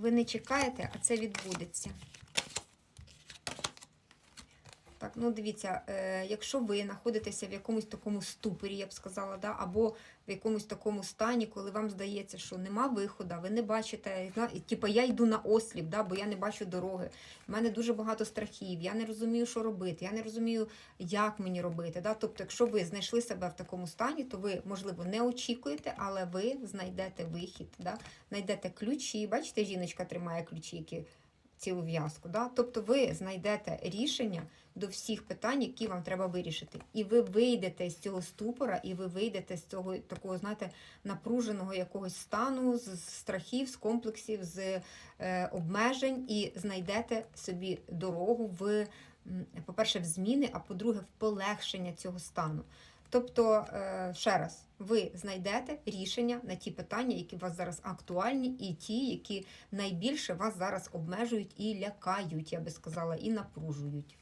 Ви не чекаєте, а це відбудеться. Так, ну дивіться, е, якщо ви знаходитеся в якомусь такому ступорі, я б сказала, да, або в якомусь такому стані, коли вам здається, що нема виходу, ви не бачите, типу я йду на осліп, да, бо я не бачу дороги. У мене дуже багато страхів, я не розумію, що робити, я не розумію, як мені робити. Да? Тобто, якщо ви знайшли себе в такому стані, то ви, можливо, не очікуєте, але ви знайдете вихід, да? знайдете ключі. Бачите, жіночка тримає ключі, які цілу в'язку. Да? Тобто ви знайдете рішення до всіх питань, які вам треба вирішити. І ви вийдете з цього ступора, і ви вийдете з цього такого, знаєте, напруженого якогось стану, з страхів, з комплексів, з е, обмежень, і знайдете собі дорогу в, по-перше, в зміни, а по-друге, в полегшення цього стану. Тобто, е, ще раз, ви знайдете рішення на ті питання, які у вас зараз актуальні, і ті, які найбільше вас зараз обмежують і лякають, я би сказала, і напружують.